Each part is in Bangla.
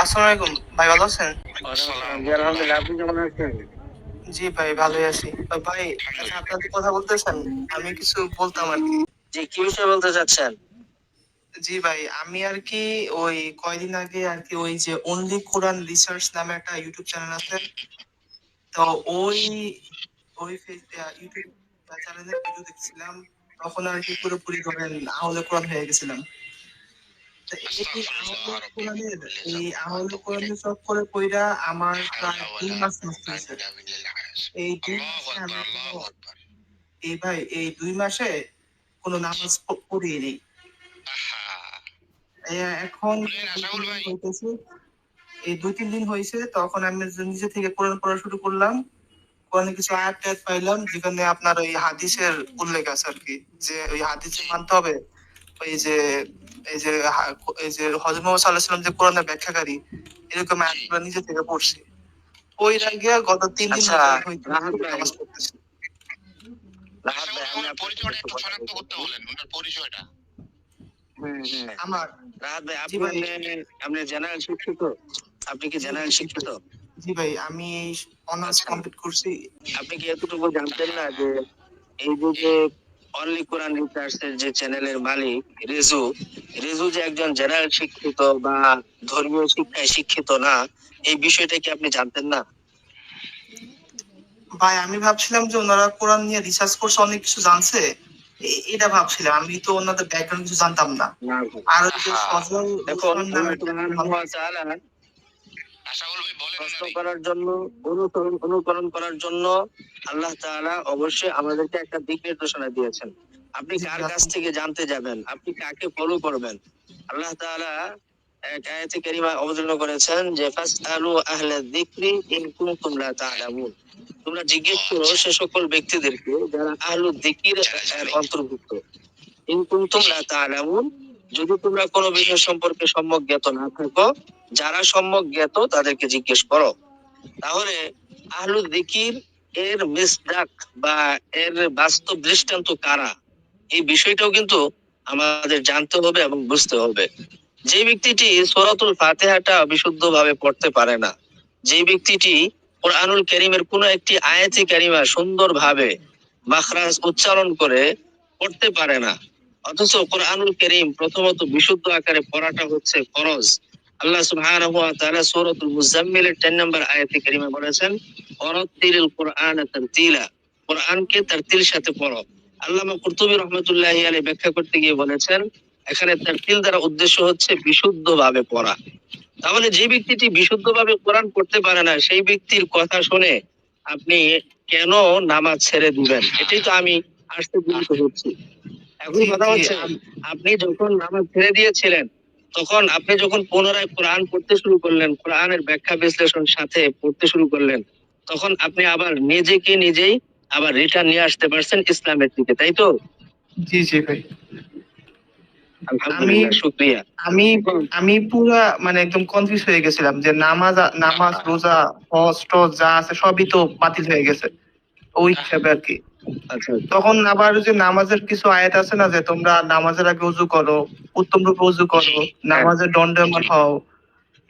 আসসালামু আলাইকুম। ভাই ভালো আছেন? জি, আলহামদুলিল্লাহ আপনি কেমন আছেন? জি ভাই ভালোই আছি। ভাই আচ্ছা আপনাদের কথা বলতেছেন আমি কিছু বলতাম আর কি। জি কি বিষয়ে বলতে চাচ্ছেন? জি ভাই আমি আর কি ওই কয়দিন আগে আর কি ওই যে অনলি কোরআন রিসার্চ নামে একটা ইউটিউব চ্যানেল আছে। তো ওই ওই ইউটিউব চ্যানেলে ভিডিও দেখছিলাম তখন আর কি পুরোপুরি ধরেন আহলে কোরআন হয়ে গেছিলাম। এই আহলে কোরআনের আমার প্রায় দুই মাস নষ্ট হয়েছে এই দুই মাসে আমি কোনো এই ভাই এই দুই মাসে কোনো নামাজ প- পড়িনি এ- এখন এই দুই তিন দিন হয়েছে তখন আমি নিজে থেকে কোরআন পড়া শুরু করলাম। কোরআনে কিছু আয়াত টায়াত পাইলাম যেখানে আপনার ওই হাদিসের উল্লেখ আছে আর কি যে ওই হাদিসে মানতে হবে। ওই যে এই যে এই যে হজরত মোহাম্মদ সাল্লাহ সাল্লাম যে কোরআনের ব্যাখ্যাকারী এরকম আয়াতগুলো নিজে থেকে পড়ছি। ওই গিয়ে গত তিন দিন আচ্ছা, হইতে রাহাত ভাই। নামাজ পড়তেছি। রাহাত ভাই, আমি ওনার আপনাকে পরিচয়টা একটু একটু কথা শনাক্ত বলতে করতে চাই। বলেন ওনার পরিচয়টা। হুম, হুম। আমার ভাই আপনি। জেনারেল শিক্ষিত? আপনি কি জেনারেল শিক্ষিত? জি ভাই আমি অনার্স কমপ্লিট করছি। আপনি কি এতটুকু জানতেন না যে এই যে যে অনলি কোরআন রিসার্চের যে চ্যানেলের মালিক রেজু। রেজু যে একজন জেনারেল শিক্ষিত বা ধর্মীয় শিক্ষায় শিক্ষিত না এই বিষয়টা কি আপনি জানতেন না? ভাই আমি ভাবছিলাম যে ওনারা কোরআন নিয়ে রিসার্চ করছে অনেক কিছু জানছে। এটা ভাবছিলাম আমি তো ওনাদের ব্যাকগ্রাউন্ড কিছু জানতাম না। আর ওই যে সজল দেখুন ওসমান নামের আল্লাহ সুবহানাহু ওয়া তাআলা আশাকুল ভাই বলেন কষ্ট ওনারই। করার জন্য অনুসরণ অনুকরণ করার জন্য আল্লাহ তাআলা অবশ্যই আমাদেরকে একটা দিক নির্দেশনা দিয়েছেন। আপনি কার কাছ থেকে জানতে যাবেন? আপনি কাকে ফলো করবেন? আল্লাহ তাআলা আয়াতে কারিমা অবতীর্ণ করেছেন যে ফাসআলু আহলা যিকরি ইন কুনতুম লা তা'লামুন। তোমরা জিজ্ঞেস করো সে সকল ব্যক্তিদেরকে যারা আহলু যিকির অন্তর্ভুক্ত। ইন কুনতুম লা তা'লামুন? যদি তোমরা কোনো বিষয় সম্পর্কে সম্যক জ্ঞাত না থাকো যারা সম্যক জ্ঞাত তাদেরকে জিজ্ঞেস করো। তাহলে আহলু দিকির এর মিসডাক বা এর বাস্তব দৃষ্টান্ত কারা? এই বিষয়টাও কিন্তু আমাদের জানতে হবে এবং বুঝতে হবে। যে ব্যক্তিটি সূরাতুল ফাতিহাটা বিশুদ্ধ ভাবে পড়তে পারে না, যে ব্যক্তিটি কোরআনুল কারীমের কোনো একটি আয়াতি কারিমা সুন্দর ভাবে মাখরাজ উচ্চারণ করে পড়তে পারে না, অথচ কোরআনুল কারীম প্রথমত বিশুদ্ধ আকারে পড়াটা হচ্ছে ফরজ। আল্লাহ সুবহানাহু ওয়া তাআলা সূরাতুল মুজাম্মিলের 10 নম্বর আয়াতে কারিমা বলেছেন কুরআন তারতিলা। কোরআনকে তারতিল সাথে পড়ো। আল্লামা কুরতুবী রহমাতুল্লাহি আলাইহি ব্যাখ্যা করতে গিয়ে বলেছেন এখানে তারতিল দ্বারা উদ্দেশ্য হচ্ছে বিশুদ্ধভাবে পড়া। তাহলে যে ব্যক্তিটি বিশুদ্ধভাবে কোরআন পড়তে পারে না সেই ব্যক্তির কথা শুনে আপনি কেন নামাজ ছেড়ে দিবেন? এটাই তো আমি আসতে গুরুত্ব হচ্ছি। এখন কথা হচ্ছে আপনি যখন নামাজ ছেড়ে দিয়েছিলেন তখন আপনি যখন পুনরায় কোরআন পড়তে শুরু করলেন কোরআনের ব্যাখ্যা বিশ্লেষণ সাথে পড়তে শুরু করলেন তখন আপনি আবার নিজেকে নিজেই আবার রিটার্ন নিয়ে আসতে পারছেন ইসলামের দিকে তাই তো? জি জি ভাই। শুক্রিয়া। আমি আমি পুরা মানে একদম কনফিউজ হয়ে গেছিলাম যে নামাজ নামাজ রোজা হজ টজ যা আছে সবই তো বাতিল হয়ে গেছে। ওই হিসাবে আর কি। আচ্ছা। তখন আবার যে নামাজের কিছু আয়াত আছে না যে তোমরা নামাজের আগে উজু করো উত্তম রূপে উজু করো নামাজের দণ্ডমান হ্যাঁ। হও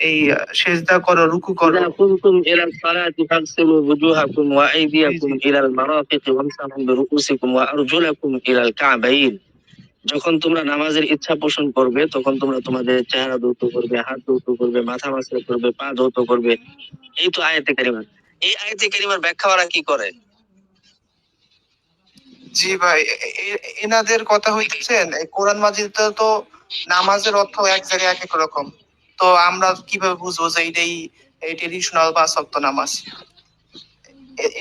এই সেজদা করো রুকু করো। কুনতুম ইলা সালাতি ফাগসিলু বুজুহাকুম ওয়া আইদিয়াকুম ইলা মারাফিক ওয়ামসাহু বিরুকুসিকুম ওয়া আরজুলাকুম ইলা কাবাইন। যখন তোমরা নামাজের ইচ্ছা পোষণ করবে তখন তোমরা তোমাদের চেহারা দৌত করবে হাত ধৌত করবে মাথা মাসলে করবে পা দৌত করবে। এই তো আয়াতে কারিমার। এই আয়াতে কারিমার ব্যাখ্যা ওরা কি করে? জি ভাই এনাদের কথা হইতেছেন কোরআন মাজিদটা তো নামাজের অর্থ এক জায়গায় এক এক রকম। তো আমরা কীভাবে বুঝব যে এইটাই এই ট্রেডিশনাল বা সপ্ত নামাজ?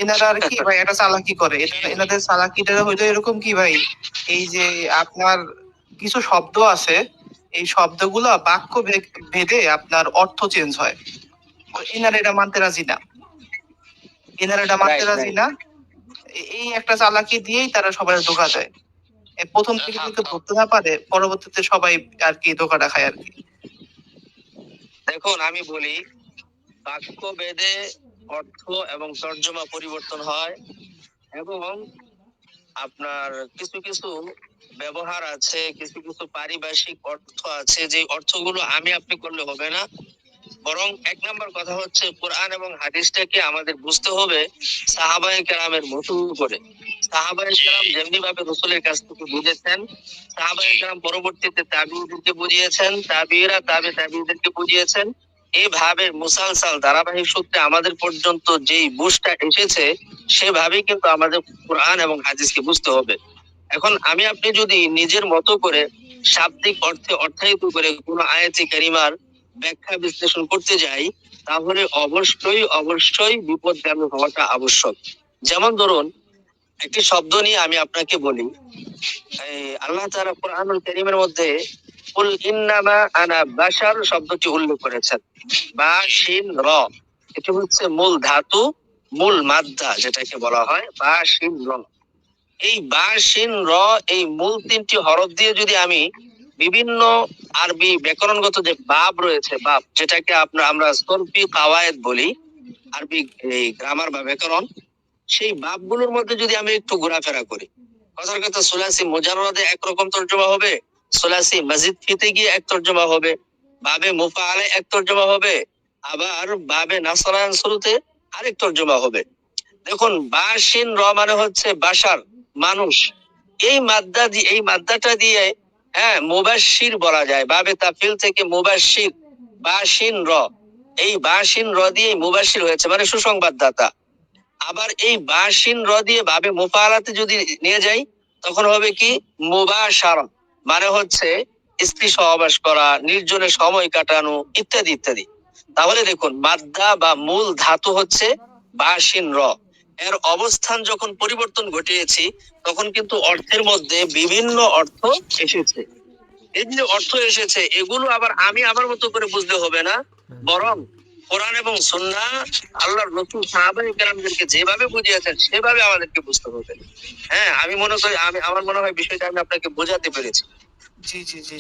এনারা আর কি ভাই একটা চালাকি করে। এনাদের চালাকিটা হইল এরকম কি ভাই এই যে আপনার কিছু শব্দ আছে এই শব্দগুলো বাক্য ভেদে আপনার অর্থ চেঞ্জ হয়। এনারা এটা মানতে রাজি না। এনারা এটা মানতে রাজি না। এই একটা চালাকি দিয়েই তারা সবাই ধোকা দেয়। প্রথম থেকে যদি ধরতে না পারে পরবর্তীতে সবাই আর কি ধোকাটা খায় আর কি। দেখুন আমি বলি বাক্য বেদে অর্থ এবং তর্জমা পরিবর্তন হয় এবং আপনার কিছু কিছু ব্যবহার আছে কিছু কিছু পারিভাষিক অর্থ আছে যে অর্থগুলো আমি আপনি করলে হবে না বরং এক নম্বর কথা হচ্ছে, কোরআন এবং হাদিসটাকে আমাদের বুঝতে হবে সাহাবায়ে কেরামের মতো করে। কেরাম যেমনি ভাবে রসুলের কাছ থেকে বুঝেছেন কেরাম পরবর্তীতে বুঝিয়েছেন তাবিরা তাবে বুঝিয়েছেন। মুসালসাল ধারাবাহিক সূত্রে আমাদের পর্যন্ত যেই বুঝটা এসেছে, সেভাবেই কিন্তু আমাদের কোরআন এবং হাদিসকে বুঝতে হবে। এখন আমি আপনি যদি নিজের মতো করে শাব্দিক অর্থে অর্থায়িত করে কোনো আয়াতি কারিমার ব্যাখ্যা বিশ্লেষণ করতে যাই, তাহলে অবশ্যই অবশ্যই বিপদগামী হওয়াটা আবশ্যক। যেমন ধরুন, একটি শব্দ নিয়ে আমি আপনাকে বলি আল্লাহ তাআলা কোরআনুল কারীমের মধ্যে, কুল ইন্নামা আনা বাশার শব্দটি উল্লেখ করেছেন। বা শিন র, এটি হচ্ছে মূল ধাতু, মূল মাদ্দা যেটাকে বলা হয় বা শিন র। এই বা শিন র, এই মূল তিনটি হরফ দিয়ে যদি আমি বিভিন্ন আরবি ব্যাকরণগত যে বাব রয়েছে বাব যেটাকে আপনার, আমরা সরফি কাওয়ায়েদ বলি, আরবি এই গ্রামার বা ব্যাকরণ, সেই বাবগুলোর মধ্যে যদি আমি একটু ঘোরাফেরা করি। কথার কথা, সুলাসি মোজাররাদে একরকম তর্জমা হবে, সুলাসি মসজিদ ফিতে গিয়ে এক তর্জমা হবে বাবে মুফাআলে এক তর্জমা হবে, আবার বাবে নাসরান শুরুতে আরেক তর্জমা হবে। দেখুন, বাসিন র মানে হচ্ছে বাসার মানুষ। এই মাদ্দা দিয়ে এই মাদ্দাটা দিয়ে হ্যাঁ মুবাশির বলা যায়। বাবে তাফিল থেকে মুবাশির বাসিন র। এই বাসিন র দিয়ে মুবাশির হয়েছে মানে সুসংবাদদাতা। আবার এই বাসিন র দিয়ে বাবে মুফালাতে যদি নিয়ে যাই, তখন হবে কি? মুবাশারা মানে হচ্ছে স্ত্রী সহবাস করা, নির্জনে সময় কাটানো, ইত্যাদি ইত্যাদি। তাহলে দেখুন, মাদ্দা বা মূল ধাতু হচ্ছে বাসিন র। এর অবস্থান যখন পরিবর্তন ঘটিয়েছি, তখন কিন্তু অর্থের মধ্যে বিভিন্ন অর্থ এসেছে। এই যে অর্থ এসেছে, এগুলো আবার আমি আমার মতো করে বুঝতে হবে না। বরং কোরআন এবং সুন্নাহ আল্লাহর নতুন কেরামদেরকে যেভাবে বুঝিয়েছেন, সেভাবে আমাদেরকে বুঝতে হবে। হ্যাঁ আমি মনে করি, আমি, আমার মনে হয় বিষয়টা আমি আপনাকে বোঝাতে পেরেছি। জি জি জি।